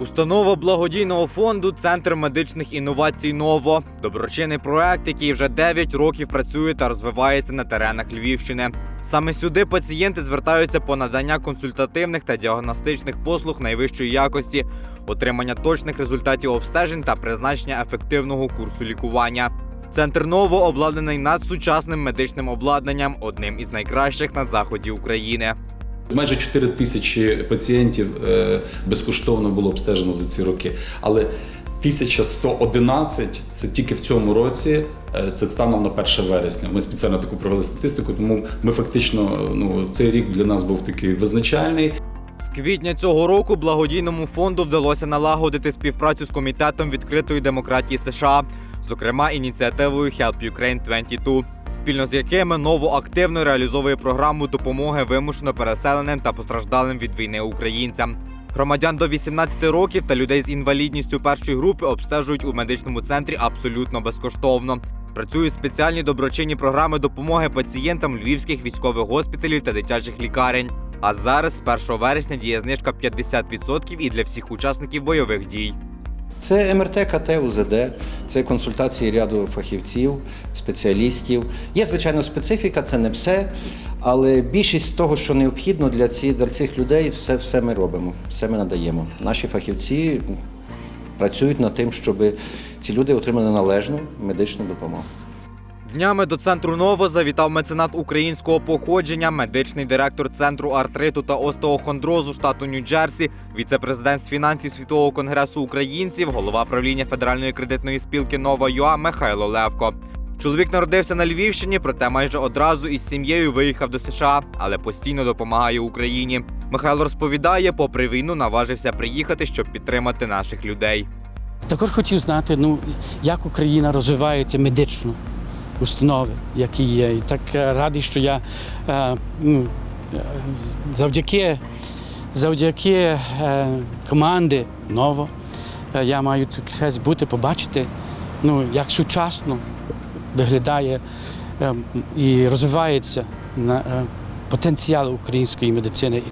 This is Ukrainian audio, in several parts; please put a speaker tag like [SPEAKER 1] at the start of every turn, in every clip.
[SPEAKER 1] Установа благодійного фонду Центр медичних інновацій Ново доброчинний проект, який вже 9 років працює та розвивається на теренах Львівщини. Саме сюди пацієнти звертаються по надання консультативних та діагностичних послуг найвищої якості, отримання точних результатів обстежень та призначення ефективного курсу лікування. Центр Ново обладнаний надсучасним медичним обладнанням, одним із найкращих на заході України.
[SPEAKER 2] Майже 4 тисячі пацієнтів е, безкоштовно було обстежено за ці роки. Але 1111 це тільки в цьому році, е, це станом на 1 вересня. Ми спеціально таку провели статистику, тому ми фактично ну, цей рік для нас був такий визначальний.
[SPEAKER 1] З квітня цього року благодійному фонду вдалося налагодити співпрацю з комітетом відкритої демократії США, зокрема ініціативою Help Ukraine 22, спільно з якими ново активно реалізовує програму допомоги вимушено переселеним та постраждалим від війни українцям. Громадян до 18 років та людей з інвалідністю першої групи обстежують у медичному центрі абсолютно безкоштовно. Працюють спеціальні доброчинні програми допомоги пацієнтам львівських військових госпіталів та дитячих лікарень. А зараз з 1 вересня діє знижка 50% і для всіх учасників бойових дій.
[SPEAKER 3] Це МРТ, КТ, УЗД, це консультації ряду фахівців, спеціалістів. Є, звичайно, специфіка, це не все, але більшість того, що необхідно для цих людей, все, все ми робимо, все ми надаємо. Наші фахівці працюють над тим, щоб ці люди отримали належну медичну допомогу.
[SPEAKER 1] Днями до центру Ново завітав меценат українського походження, медичний директор центру артриту та остеохондрозу штату Нью-Джерсі, віце-президент з фінансів Світового конгресу українців, голова правління Федеральної кредитної спілки Нова ЮА Михайло Левко. Чоловік народився на Львівщині, проте майже одразу із сім'єю виїхав до США, але постійно допомагає Україні. Михайло розповідає, попри війну наважився приїхати, щоб підтримати наших людей.
[SPEAKER 4] Також хотів знати, ну, як Україна розвивається медично, установи, які є. І так е, радий, що я ну, завдяки, завдяки команди ново я маю тут честь бути, побачити, ну, як сучасно виглядає і розвивається потенціал української медицини.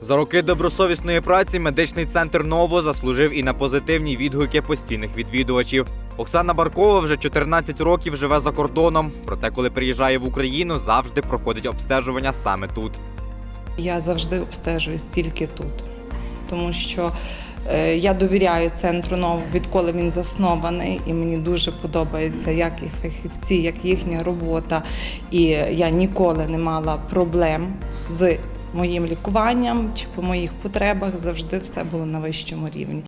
[SPEAKER 1] За роки добросовісної праці медичний центр Ново заслужив і на позитивні відгуки постійних відвідувачів. Оксана Баркова вже 14 років живе за кордоном. Проте, коли приїжджає в Україну, завжди проходить обстежування саме тут.
[SPEAKER 5] Я завжди обстежуюсь тільки тут, тому що е, я довіряю центру НОВ, відколи він заснований, і мені дуже подобається, як і фахівці, як їхня робота. І я ніколи не мала проблем з моїм лікуванням чи по моїх потребах. Завжди все було на вищому рівні.